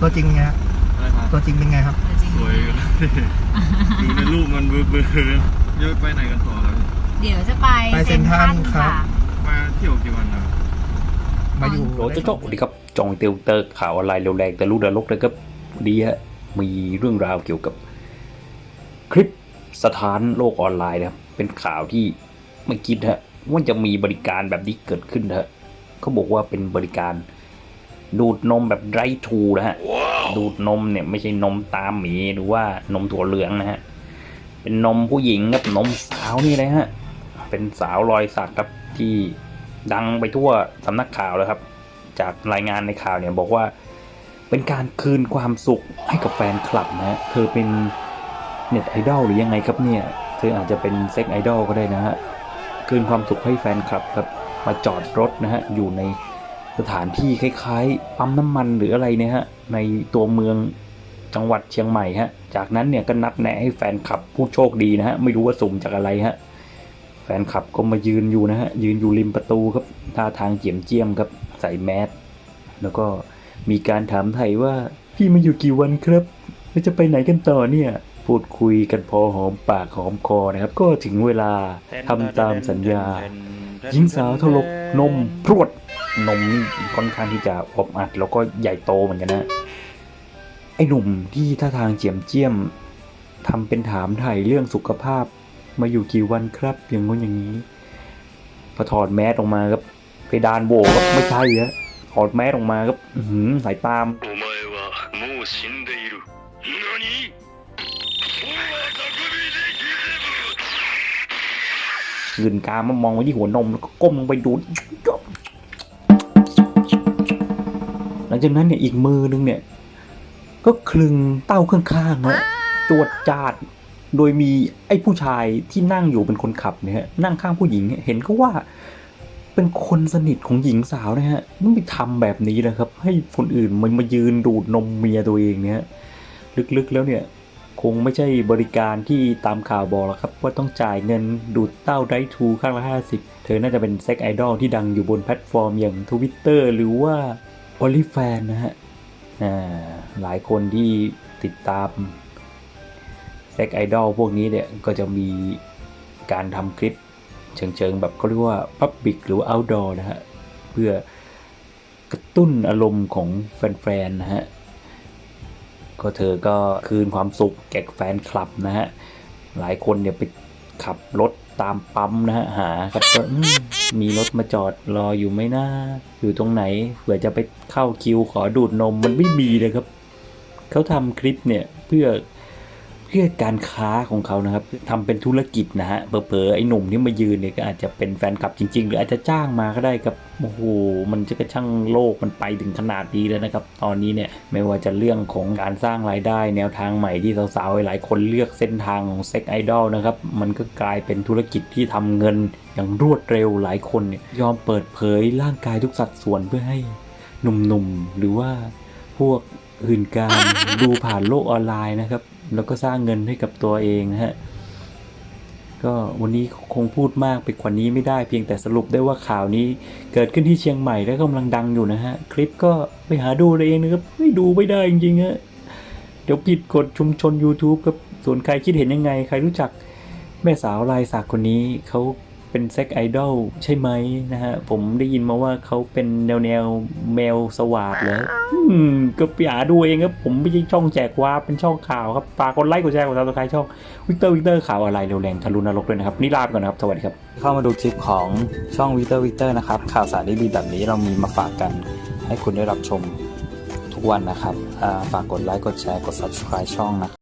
ตัวจริงไงฮะอะไรครับตัวจริงเป็นไงครับ จริงสวยอยู่นะดูในรูปมันเบลอๆเดี๋ยวไปไหนกันต่อครับเดี๋ยวจะไปไปเซ็นทรัลครับค่ะมาเที่ยวกี่วันครับ มาอยู่โหลเจ้าโจ๊กสวัสดีครับ จองเตียวเตอร์ข่าวออนไลน์เร็วแรงแต่รู้ดารกนะครับวันนี้ฮะมีเรื่องราวเกี่ยวกับ คลิปสถานโลกออนไลน์นะครับ เป็นข่าวที่ไม่คิดฮะว่าจะมีบริการแบบนี้เกิดขึ้นฮะเขาบอกว่าเป็นบริการ ดูดนมแบบไรทูนะฮะ ดูดนมเนี่ยไม่ใช่นมตามหมีหรือว่านมถั่วเหลืองนะฮะ เป็นนมผู้หญิงครับนมสาวนี่เลยฮะ เป็นสาวรอยสักครับที่ดังไปทั่วสำนักข่าวแล้วครับ จากรายงานในข่าวเนี่ยบอกว่า เป็นการคืนความสุขให้กับแฟนคลับนะฮะ เธอเป็นเน็ตไอดอลหรือยังไงครับเนี่ย เธออาจจะเป็นเซ็กไอดอลก็ได้นะฮะ คืนความสุขให้แฟนคลับครับ มาจอดรถนะฮะอยู่ใน สถานที่คล้ายๆ ปั๊มน้ำมันหรืออะไรเนี่ยฮะในตัวเมืองจังหวัดเชียงใหม่ฮะ จากนั้นเนี่ยก็นัดแนะให้แฟนคลับผู้โชคดีนะฮะไม่รู้ว่าสุ่มจากอะไรฮะแฟนคลับก็มายืนอยู่นะฮะยืนอยู่ริมประตูครับท่าทางเจียมเจียมครับใส่แมสแล้วก็มีการถามไทยว่าพี่มาอยู่กี่วันครับแล้วจะไปไหนกันต่อเนี่ยพูดคุยกันพอหอมปากหอมคอนะครับ ก็ถึงเวลาทำตามสัญญา หญิงสาวทรกนมพรวดนมนี่ค่อนข้างที่จะอบอัดแล้วก็ใหญ่โตเหมือนกันนะไอ้หนุ่มที่ท่าทางเจียมเจียมทำเป็นถามไถ่เรื่องสุขภาพ มาอยู่กี่วันครับอย่างง้นอย่างนี้พอถอดแมสออกมาครับเพดานโบครับไม่ใช่ฮะถอดแมสออกมาครับอื้อหือสายตาม เงินกามามองไว้ที่หัวนมแล้วก็ก้มลงไปดูดหลังจากนั้นเนี่ยอีกมือนึงเนี่ย ก็คลึงเต้าข้างๆนะจวดจาดโดยมีไอ้ผู้ชายที่นั่งอยู่เป็นคนขับเนี่ย นั่งข้างผู้หญิงเห็นก็ว่าเป็นคนสนิทของหญิงสาวนะฮะมันไปทำแบบนี้นะครับ ให้คนอื่นมันมายืนดูดนมเมียตัวเองเนี่ย ลึกๆแล้วเนี่ย คงไม่ใช่บริการที่ตามข่าวบอกหรอกครับ ว่าต้องจ่ายเงินดูดเต้าไดทูข้างละ 50 เธอน่าจะเป็นเซ็กไอดอลที่ดังอยู่บนแพลตฟอร์มอย่าง Twitter หรือว่า o l y f a n นะฮะหลายคนที่ติดตามเซ็กไอดอลพวกนี้เนี่ยก็จะมีการทำคลิปเชิงๆ แบบเขาเรียกว่า Public หรือ Outdoor นะฮะ เพื่อกระตุ้นอารมณ์ของแฟนๆนะฮะ ก็เธอก็คืนความสุขแก่แฟนคลับนะฮะ หลายคนเนี่ยไปขับรถตามปั๊มนะฮะหาครับมมีรถมาจอดรออยู่ไหมนะอยู่ตรงไหนเผื่อจะไปเข้าคิวขอดูดนมมันไม่มีเลยครับ เขาทำคลิปเนี่ยเพื่อ เพื่อการค้าของเขานะครับทำเป็นธุรกิจนะฮะเผลอๆไอ้หนุ่มที่มายืนเนี่ยก็อาจจะเป็นแฟนคลับจริง ๆ หรืออาจจะจ้างมาก็ได้ครับโอ้โหมันจะกระช่างโลกมันไปถึงขนาดนี้แล้วนะครับ ตอนนี้เนี่ยไม่ว่าจะเรื่องของการสร้างรายได้ แนวทางใหม่ที่สาวๆหลายคนเลือกเส้นทางของเซ็กไอดอลนะครับมันก็กลายเป็นธุรกิจที่ทำเงินอย่างรวดเร็วหลายคนเนี่ยยอมเปิดเผยร่างกายทุกสัดส่วนเพื่อให้หนุ่มๆหรือว่าพวกอื่นการดูผ่านโลกออนไลน์นะครับ แล้วก็สร้างเงินให้กับตัวเองนะฮะก็วันนี้คงพูดมากไปกว่านี้ไม่ได้เพียงแต่สรุปได้ว่าข่าวนี้เกิดขึ้นที่เชียงใหม่และกำลังดังอยู่นะฮะ คลิปก็ไปหาดูเองนะครับไม่ดูไม่ได้จริงๆฮะเดี๋ยวผิดกฎชุมชน YouTube ครับส่วนใครคิดเห็นยังไง ใครรู้จักแม่สาวลายสักคนนี้เขา เป็นเซ็กไอดอลใช่ไหมนะฮะ ผมได้ยินมาว่าเขาเป็นแนวแนวแมวสวาดเหรออืมก็ไปหาดูเองครับ ผมไม่ใช่ช่องแจกวาเป็นช่องข่าวครับฝากกดไลค์กดแชร์กดซับสไครต์ช่องวิกเตอร์วิกเตอร์ข่าวอะไรเร็วแรงทะลุนรกด้วยนะครับ นี่ลาไปก่อนนะครับ สวัสดีครับ เข้ามาดูคลิปของช่องวิเตอร์วิเตอร์นะครับ ข่าวสารดีๆแบบนี้เรามีมาฝากกัน ให้คุณได้รับชมทุกวันนะครับฝากกดไลค์กดแชร์กด subscribe ช่องนะครับ